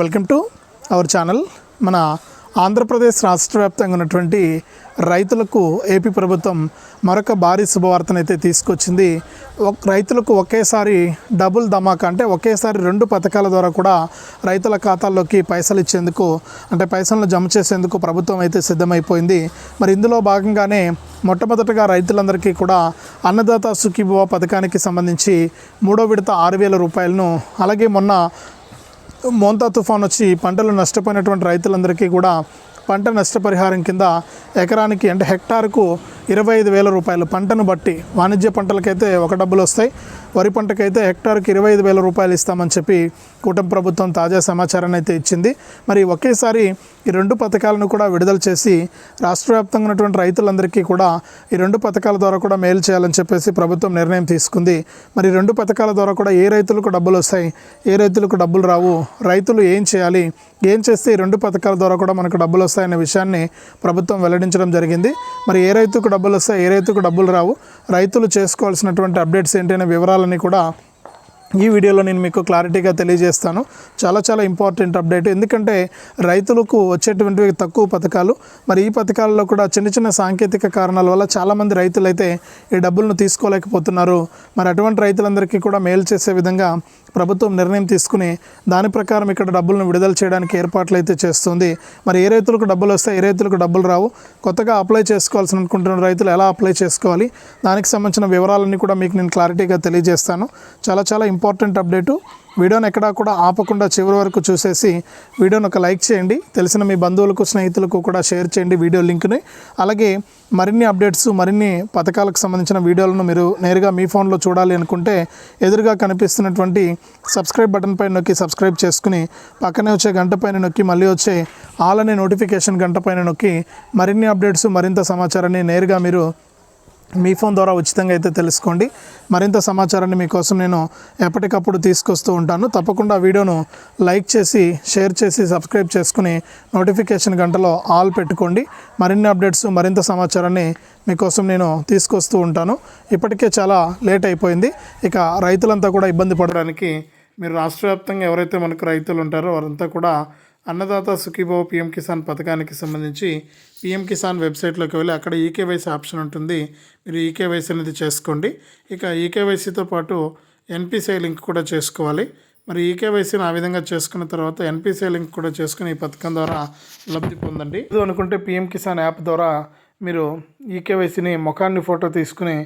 Welcome to our channel. మన ఆంధ్రప్రదేశ్ రాష్ట్ర వ్యాప్తంగా ఉన్నటువంటి రైతులకు ఏపీ ప్రభుత్వం మరొక భారీ శుభవార్తనైతే తీసుకొచ్చింది. రైతులకు ఒకేసారి డబుల్ ధమాకా అంటే ఒకేసారి రెండు పథకాల ద్వారా కూడా రైతుల ఖాతాల్లోకి పైసలు ఇచ్చేందుకు అంటే పైసలను జమ చేసేందుకు ప్రభుత్వం అయితే సిద్ధమైపోయింది. మరి ఇందులో భాగంగానే మొట్టమొదటగా రైతులందరికీ కూడా అన్నదాత సుఖీభవ పథకానికి సంబంధించి మూడో విడత ఆరు వేల రూపాయలను అలాగే మొన్న మోంతా తుఫాన్ వచ్చి పంటలు నష్టపోయినటువంటి రైతులందరికీ కూడా పంట నష్టపరిహారం కింద ఎకరానికి అంటే హెక్టార్కు ఇరవై ఐదు వేల రూపాయలు. పంటను బట్టి వాణిజ్య పంటలకైతే ఒక డబ్బులు వస్తాయి. వరి పంటకైతే హెక్టార్కి ఇరవై ఐదు వేల రూపాయలు ఇస్తామని చెప్పి కూటమి ప్రభుత్వం తాజా సమాచారాన్ని అయితే ఇచ్చింది. మరి ఒకేసారి ఈ రెండు పథకాలను కూడా విడుదల చేసి రాష్ట్ర వ్యాప్తంగా ఉన్నటువంటి రైతులందరికీ కూడా ఈ రెండు పథకాల ద్వారా కూడా మేలు చేయాలని చెప్పేసి ప్రభుత్వం నిర్ణయం తీసుకుంది. మరి రెండు పథకాల ద్వారా కూడా ఏ రైతులకు డబ్బులు వస్తాయి? ఏ రైతులకు డబ్బులు రావు? రైతులు ఏం చేయాలి? ఏం చేస్తే ఈ రెండు పథకాల ద్వారా కూడా మనకు డబ్బులు వస్తాయనే విషయాన్ని ప్రభుత్వం వెల్లడించడం జరిగింది. మరి ఏ రైతుకు డబ్బులు వస్తాయి ఏ రైతుకు డబ్బులు రావు రైతులు చేసుకోవాల్సినటువంటి అప్డేట్స్ ఏంటి అనే వివరాలని కూడా ఈ వీడియోలో నేను మీకు క్లారిటీగా తెలియజేస్తాను. చాలా చాలా ఇంపార్టెంట్ అప్డేట్. ఎందుకంటే రైతులకు వచ్చేటువంటి తక్కువ పథకాలు మరి ఈ పథకాలలో కూడా చిన్న చిన్న సాంకేతిక కారణాల వల్ల చాలామంది రైతులు అయితే ఈ డబ్బులను తీసుకోలేకపోతున్నారు. మరి అటువంటి రైతులందరికీ కూడా మేలు చేసే విధంగా ప్రభుత్వం నిర్ణయం తీసుకుని దాని ప్రకారం ఇక్కడ డబ్బులను విడుదల చేయడానికి ఏర్పాట్లు అయితే చేస్తుంది. మరి ఏ రైతులకు డబ్బులు వస్తాయి? ఏ రైతులకు డబ్బులు రావు? కొత్తగా అప్లై చేసుకోవాల్సి అనుకుంటున్న రైతులు ఎలా అప్లై చేసుకోవాలి? దానికి సంబంధించిన వివరాలన్నీ కూడా మీకు నేను క్లారిటీగా తెలియజేస్తాను. చాలా చాలా ఇంపార్టెంట్ అప్డేటు వీడియోని ఎక్కడా కూడా ఆపకుండా చివరి వరకు చూసేసి వీడియోని ఒక లైక్ చేయండి. తెలిసిన మీ బంధువులకు స్నేహితులకు కూడా షేర్ చేయండి వీడియో లింక్ని. అలాగే మరిన్ని అప్డేట్స్ మరిన్ని పథకాలకు సంబంధించిన వీడియోలను మీరు నేరుగా మీ ఫోన్లో చూడాలి అనుకుంటే ఎదురుగా కనిపిస్తున్నటువంటి సబ్స్క్రైబ్ బటన్ పైన నొక్కి సబ్స్క్రైబ్ చేసుకుని పక్కనే వచ్చే గంట పైన నొక్కి మళ్ళీ వచ్చే ఆల్ అనే నోటిఫికేషన్ గంట పైన నొక్కి మరిన్ని అప్డేట్స్ మరింత సమాచారాన్ని నేరుగా మీరు మీ ఫోన్ ద్వారా ఉచితంగా అయితే తెలుసుకోండి. మరింత సమాచారాన్ని మీకోసం నేను ఎప్పటికప్పుడు తీసుకొస్తూ ఉంటాను. తప్పకుండా వీడియోను లైక్ చేసి షేర్ చేసి సబ్స్క్రైబ్ చేసుకుని నోటిఫికేషన్ గంటలో ఆల్ పెట్టుకోండి. మరిన్ని అప్డేట్స్ మరింత సమాచారాన్ని మీకోసం నేను తీసుకొస్తూ ఉంటాను. ఇప్పటికే చాలా లేట్ అయిపోయింది. ఇక రైతులంతా కూడా ఇబ్బంది పడడానికి మీరు రాష్ట్ర వ్యాప్తంగా ఎవరైతే మనకు రైతులు ఉంటారో వారంతా కూడా అన్నదాత సుఖీభవ పిఎం కిసాన్ పథకానికి సంబంధించి పిఎం కిసాన్ వెబ్సైట్లోకి వెళ్ళి అక్కడ ఈకేవైసీ ఆప్షన్ ఉంటుంది. మీరు ఈకేవైసీ అనేది చేసుకోండి. ఇక ఈకేవైసీతో పాటు ఎన్పిసిఐ లింక్ కూడా చేసుకోవాలి. మరి ఈకేవైసీని ఆ విధంగా చేసుకున్న తర్వాత ఎన్పిసిఐ లింక్ కూడా చేసుకుని ఈ పథకం ద్వారా లబ్ధి పొందండి. ఇది అనుకుంటే పిఎం కిసాన్ యాప్ ద్వారా మీరు ఈకేవైసీని ముఖాన్ని ఫోటో తీసుకుని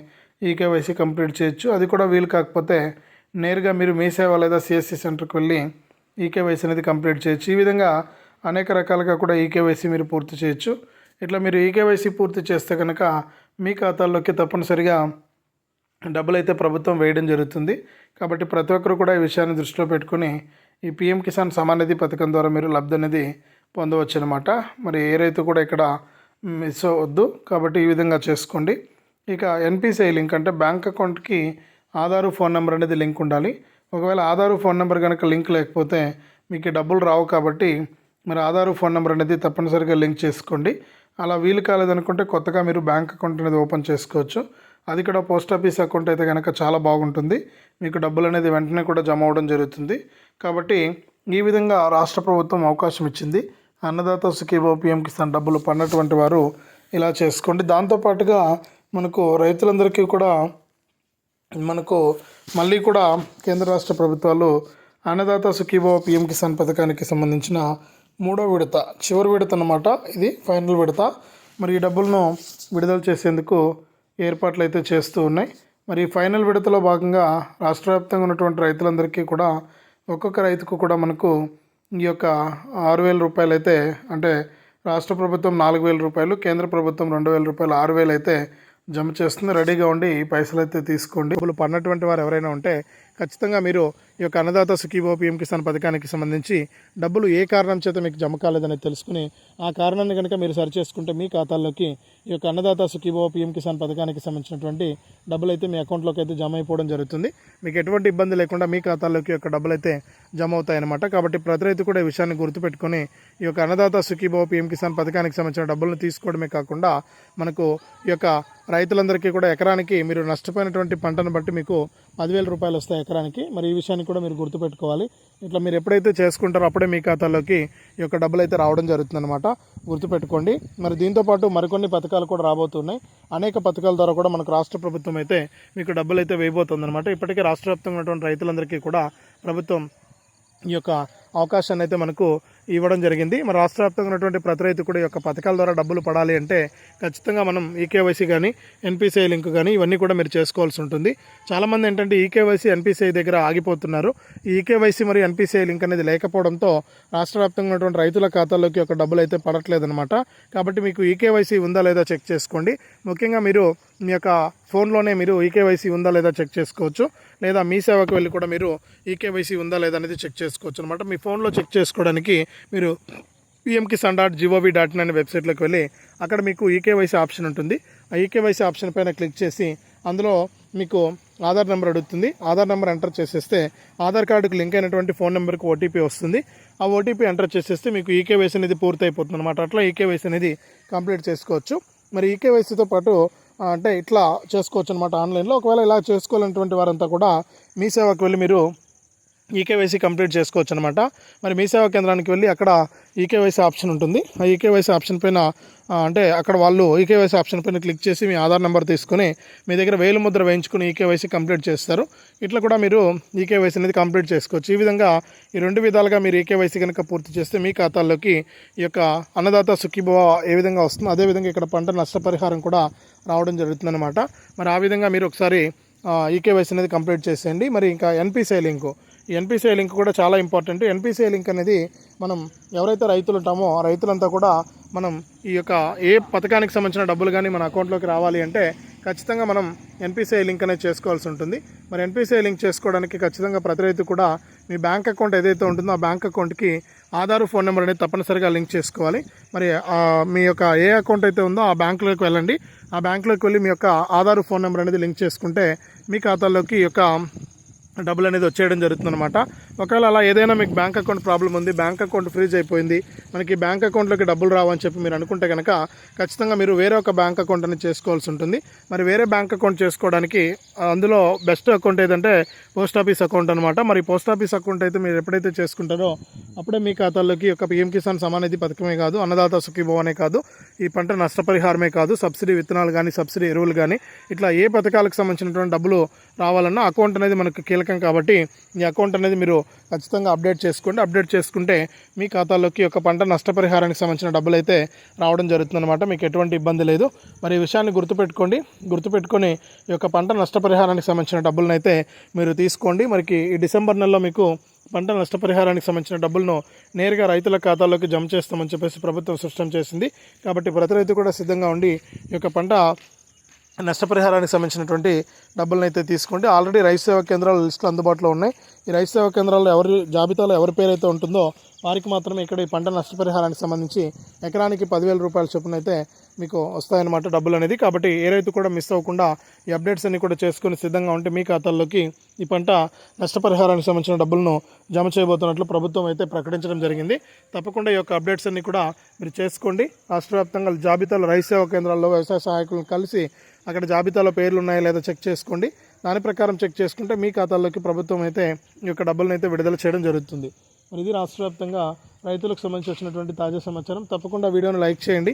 ఈకేవైసీ కంప్లీట్ చేయొచ్చు. అది కూడా వీలు కాకపోతే నేరుగా మీరు మీ సేవ లేదా సిఎస్సి సెంటర్కి వెళ్ళి ఈకేవైసీ అనేది కంప్లీట్ చేయొచ్చు. ఈ విధంగా అనేక రకాలుగా కూడా ఈకేవైసీ మీరు పూర్తి చేయొచ్చు. ఇట్లా మీరు ఈకేవైసీ పూర్తి చేస్తే కనుక మీ ఖాతాల్లోకి తప్పనిసరిగా డబ్బులు అయితే ప్రభుత్వం వేయడం జరుగుతుంది. కాబట్టి ప్రతి ఒక్కరు కూడా ఈ విషయాన్ని దృష్టిలో పెట్టుకుని ఈ పిఎం కిసాన్ సమాన్ నిధి పథకం ద్వారా మీరు లబ్ధి అనేది పొందవచ్చు అనమాట మరి ఏ రైతు కూడా ఇక్కడ మిస్ అవ్వద్దు. కాబట్టి ఈ విధంగా చేసుకోండి. ఇక ఎన్పిసిఐ లింక్ అంటే బ్యాంక్ అకౌంట్కి ఆధారు ఫోన్ నెంబర్ అనేది లింక్ ఉండాలి. ఒకవేళ ఆధారు ఫోన్ నెంబర్ కనుక లింక్ లేకపోతే మీకు డబ్బులు రావు కాబట్టి మరి ఆధారు ఫోన్ నెంబర్ అనేది తప్పనిసరిగా లింక్ చేసుకోండి. అలా వీలు కాలేదనుకుంటే కొత్తగా మీరు బ్యాంక్ అకౌంట్ అనేది ఓపెన్ చేసుకోవచ్చు. అది కూడా పోస్ట్ ఆఫీస్ అకౌంట్ అయితే కనుక చాలా బాగుంటుంది. మీకు డబ్బులు అనేది వెంటనే కూడా జమ అవ్వడం జరుగుతుంది. కాబట్టి ఈ విధంగా రాష్ట్ర ప్రభుత్వం అవకాశం ఇచ్చింది. అన్నదాత సుఖీభో పిఎం కిసాన్ డబ్బులు పడినటువంటి వారు ఇలా చేసుకోండి. దాంతోపాటుగా మనకు రైతులందరికీ కూడా మనకు మళ్ళీ కూడా కేంద్ర రాష్ట్ర ప్రభుత్వాలు అన్నదాత సుఖీభవ పిఎం కిసాన్ పథకానికి సంబంధించిన మూడో విడత చివరి విడత అన్నమాట ఇది ఫైనల్ విడత. మరి ఈ డబ్బులను విడుదల చేసేందుకు ఏర్పాట్లు అయితే చేస్తూ ఉన్నాయి. మరి ఈ ఫైనల్ విడతలో భాగంగా రాష్ట్ర వ్యాప్తంగా ఉన్నటువంటి రైతులందరికీ కూడా ఒక్కొక్క రైతుకు కూడా మనకు ఈ యొక్క ఆరు వేల రూపాయలు అయితే అంటే రాష్ట్ర ప్రభుత్వం నాలుగు వేల రూపాయలు కేంద్ర ప్రభుత్వం రెండు వేల రూపాయలు ఆరు వేలు అయితే జమ చేస్తుంది. రెడీగా ఉండి ఈ పైసలు అయితే తీసుకోండి. డబ్బులు పన్నటువంటి వారు ఎవరైనా ఉంటే ఖచ్చితంగా మీరు ఈ యొక్క అన్నదాత సుఖీభో పిఎం కిసాన్ పథకానికి సంబంధించి డబ్బులు ఏ కారణం చేత మీకు జమ కాలేదని తెలుసుకుని ఆ కారణాన్ని కనుక మీరు సరి చేసుకుంటే మీ ఖాతాల్లోకి ఈ యొక్క అన్నదాత సుఖీభో పిఎం కిసాన్ పథకానికి సంబంధించినటువంటి డబ్బులు అయితే మీ అకౌంట్లోకి అయితే జమ అయిపోవడం జరుగుతుంది. మీకు ఎటువంటి ఇబ్బంది లేకుండా మీ ఖాతాల్లోకి యొక్క డబ్బులు అయితే జమ అవుతాయన్నమాట. కాబట్టి ప్రతి రైతు కూడా ఈ విషయాన్ని గుర్తుపెట్టుకొని ఈ యొక్క అన్నదాత సుఖీభో పిఎం కిసాన్ పథకానికి సంబంధించిన డబ్బులను తీసుకోవడమే కాకుండా మనకు ఈ యొక్క రైతులందరికీ కూడా ఎకరానికి మీరు నష్టపోయినటువంటి పంటను బట్టి మీకు పదివేల రూపాయలు వస్తాయి. ఎకరానికి మరి ఈ విషయాన్ని కూడా మీరు గుర్తుపెట్టుకోవాలి. ఇట్లా మీరు ఎప్పుడైతే చేసుకుంటారో అప్పుడే మీ ఖాతాలోకి ఈ యొక్క డబ్బులు అయితే రావడం జరుగుతుందన్నమాట. గుర్తుపెట్టుకోండి. మరి దీంతోపాటు మరికొన్ని పథకాలు కూడా రాబోతున్నాయి. అనేక పథకాల ద్వారా కూడా మనకు రాష్ట్ర ప్రభుత్వం అయితే మీకు డబ్బులు అయితే వేయబోతుందన్నమాట. ఇప్పటికే రాష్ట్ర వ్యాప్తంగా ఉన్నటువంటి రైతులందరికీ కూడా ప్రభుత్వం ఈ యొక్క అవకాశాన్ని అయితే మనకు ఇవ్వడం జరిగింది. మరి రాష్ట్ర వ్యాప్తంగా ఉన్నటువంటి ప్రతి రైతు కూడా ఈ యొక్క పథకాల ద్వారా డబ్బులు పడాలి అంటే ఖచ్చితంగా మనం ఈకేవైసీ కానీ ఎన్పిసిఐ లింక్ కానీ ఇవన్నీ కూడా మీరు చేసుకోవాల్సి ఉంటుంది. చాలామంది ఏంటంటే ఈకేవైసీ ఎన్పిసిఐ దగ్గర ఆగిపోతున్నారు. ఈ ఈకేవైసీ మరియు ఎన్పిసిఐ లింక్ అనేది లేకపోవడంతో రాష్ట్ర వ్యాప్తంగా ఉన్నటువంటి రైతుల ఖాతాల్లోకి ఒక డబ్బులు అయితే పడట్లేదన్నమాట. కాబట్టి మీకు ఈకేవైసీ ఉందా లేదా చెక్ చేసుకోండి. ముఖ్యంగా మీరు మీ యొక్క ఫోన్లోనే మీరు ఈకేవైసీ ఉందా లేదా చెక్ చేసుకోవచ్చు. లేదా మీ సేవకు వెళ్ళి కూడా మీరు ఈకేవైసీ ఉందా లేదా అనేది చెక్ చేసుకోవచ్చు అనమాట మీ ఫోన్లో చెక్ చేసుకోవడానికి మీరు PM Kisan dot gov dot in అనే వెబ్సైట్లోకి వెళ్ళి అక్కడ మీకు ఈకేవైసీ ఆప్షన్ ఉంటుంది. ఆ ఈకేవైసీ ఆప్షన్ పైన క్లిక్ చేసి అందులో మీకు ఆధార్ నెంబర్ అడుగుతుంది. ఆధార్ నెంబర్ ఎంటర్ చేసేస్తే ఆధార్ కార్డుకు లింక్ అయినటువంటి ఫోన్ నెంబర్కి ఓటీపీ వస్తుంది. ఆ ఓటీపీ ఎంటర్ చేసేస్తే మీకు ఈకేవైసీ అనేది పూర్తయిపోతుంది అనమాట అట్లా ఈకేవైసీ అనేది కంప్లీట్ చేసుకోవచ్చు. మరి ఈకేవైసీతో పాటు అంటే ఇట్లా చేసుకోవచ్చు అనమాట ఆన్లైన్లో ఒకవేళ ఇలా చేసుకోవాలన్నటువంటి వారంతా కూడా మీ సేవకు వెళ్ళి మీరు ఈకేవైసీ కంప్లీట్ చేసుకోవచ్చు అనమాట మరి మీ సేవా కేంద్రానికి వెళ్ళి అక్కడ ఈకేవైసీ ఆప్షన్ ఉంటుంది. ఆ ఈకేవైసీ ఆప్షన్ పైన అంటే అక్కడ వాళ్ళు ఈకేవైసీ ఆప్షన్ పైన క్లిక్ చేసి మీ ఆధార్ నెంబర్ తీసుకుని మీ దగ్గర వేలు ముద్ర వేయించుకుని ఈకేవైసీ కంప్లీట్ చేస్తారు. ఇట్లా కూడా మీరు ఈకేవైసీ అనేది కంప్లీట్ చేసుకోవచ్చు. ఈ విధంగా ఈ రెండు విధాలుగా మీరు ఈకేవైసీ కనుక పూర్తి చేస్తే మీ ఖాతాల్లోకి ఈ యొక్క అన్నదాత సుఖీభవ ఏ విధంగా వస్తుందో అదేవిధంగా ఇక్కడ పంట నష్టపరిహారం కూడా రావడం జరుగుతుందన్నమాట. మరి ఆ విధంగా మీరు ఒకసారి ఈకేవైసీ అనేది కంప్లీట్ చేసేయండి. మరి ఇంకా ఎన్పిసై లింకు ఎన్పిసిఐ లింక్ కూడా చాలా ఇంపార్టెంట్. ఎన్పిసిఐ లింక్ అనేది మనం ఎవరైతే రైతులు ఉంటామో రైతులంతా కూడా మనం ఈ యొక్క ఏ పథకానికి సంబంధించిన డబ్బులు కానీ మన అకౌంట్లోకి రావాలి అంటే ఖచ్చితంగా మనం ఎన్పిసిఐ లింక్ అనేది చేసుకోవాల్సి ఉంటుంది. మరి ఎన్పిసిఐ లింక్ చేసుకోవడానికి ఖచ్చితంగా ప్రతి రైతు కూడా మీ బ్యాంక్ అకౌంట్ ఏదైతే ఉంటుందో ఆ బ్యాంక్ అకౌంట్కి ఆధార్ ఫోన్ నెంబర్ అనేది తప్పనిసరిగా లింక్ చేసుకోవాలి. మరి మీ యొక్క ఏ అకౌంట్ అయితే ఉందో ఆ బ్యాంకులోకి వెళ్ళండి. ఆ బ్యాంకులోకి వెళ్ళి మీ యొక్క ఆధార్ ఫోన్ నెంబర్ అనేది లింక్ చేసుకుంటే మీ ఖాతాలోకి ఈ యొక్క డబ్బులు అనేది వచ్చేయడం జరుగుతుందన్నమాట. ఒకవేళ అలా ఏదైనా మీకు బ్యాంక్ అకౌంట్ ప్రాబ్లం ఉంది బ్యాంక్ అకౌంట్ ఫ్రీజ్ అయిపోయింది మనకి బ్యాంక్ అకౌంట్లోకి డబ్బులు రావని చెప్పి మీరు అనుకుంటే కనుక ఖచ్చితంగా మీరు వేరే ఒక బ్యాంక్ అకౌంట్ అనేది చేసుకోవాల్సి ఉంటుంది. మరి వేరే బ్యాంక్ అకౌంట్ చేసుకోవడానికి అందులో బెస్ట్ అకౌంట్ ఏదంటే పోస్ట్ ఆఫీస్ అకౌంట్ అనమాట మరి పోస్ట్ ఆఫీస్ అకౌంట్ అయితే మీరు ఎప్పుడైతే చేసుకుంటారో అప్పుడే మీ ఖాతాల్లోకి ఒక పిఎం కిసాన్ సమానిధి పథకమే కాదు అన్నదాత సుఖీభవనే కాదు ఈ పంట నష్టపరిహారమే కాదు సబ్సిడీ విత్తనాలు కానీ సబ్సిడీ ఎరువులు కానీ ఇట్లా ఏ పథకాలకు సంబంధించినటువంటి డబ్బులు రావాలన్నా అకౌంట్ అనేది మనకు కీలకం కాబట్టి ఈ అకౌంట్ అనేది మీరు ఖచ్చితంగా అప్డేట్ చేసుకోండి. అప్డేట్ చేసుకుంటే మీ ఖాతాలోకి ఒక పంట నష్టపరిహారానికి సంబంధించిన డబ్బులు అయితే రావడం జరుగుతుందన్నమాట. మీకు ఎటువంటి ఇబ్బంది లేదు. మరి ఈ విషయాన్ని గుర్తుపెట్టుకోండి. గుర్తుపెట్టుకొని ఈ యొక్క పంట నష్టపరిహారానికి సంబంధించిన డబ్బులను అయితే మీరు తీసుకోండి. మరికి ఈ డిసెంబర్ నెలలో మీకు పంట నష్టపరిహారానికి సంబంధించిన డబ్బులను నేరుగా రైతుల ఖాతాలోకి జమ చేస్తామని చెప్పేసి ప్రభుత్వం స్పష్టం చేసింది. కాబట్టి ప్రతి రైతు కూడా సిద్ధంగా ఉండి ఈ యొక్క పంట నష్టపరిహారానికి సంబంధించినటువంటి డబ్బులను అయితే తీసుకోండి. ఆల్రెడీ రైతు సేవా కేంద్రాల లిస్టులు అందుబాటులో ఉన్నాయి. ఈ రైతు సేవా కేంద్రాల్లో ఎవరి జాబితాలో ఎవరి పేరు అయితే ఉంటుందో వారికి మాత్రమే ఇక్కడ ఈ పంట నష్టపరిహారానికి సంబంధించి ఎకరానికి పదివేల రూపాయల చొప్పున అయితే మీకు వస్తాయన్నమాట డబ్బులు అనేది. కాబట్టి ఏ రైతు కూడా మిస్ అవ్వకుండా ఈ అప్డేట్స్ అన్ని కూడా చేసుకుని సిద్ధంగా ఉంటే మీ ఖాతాల్లోకి ఈ పంట నష్టపరిహారానికి సంబంధించిన డబ్బులను జమ చేయబోతున్నట్లు ప్రభుత్వం అయితే ప్రకటించడం జరిగింది. తప్పకుండా ఈ యొక్క అప్డేట్స్ అన్ని కూడా మీరు చేసుకోండి. రాష్ట్ర వ్యాప్తంగా జాబితాలో రైతు సేవా కేంద్రాల్లో వ్యవసాయ సహాయకులను కలిసి అక్కడ జాబితాలో పేర్లు ఉన్నాయా లేదా చెక్ చేసుకోండి. దాని ప్రకారం చెక్ చేసుకుంటే మీ ఖాతాల్లోకి ప్రభుత్వం అయితే ఈ యొక్క డబ్బులను అయితే విడుదల చేయడం జరుగుతుంది. మరి ఇది రాష్ట్ర వ్యాప్తంగా రైతులకు సంబంధించి వచ్చినటువంటి తాజా సమాచారం. తప్పకుండా వీడియోను లైక్ చేయండి.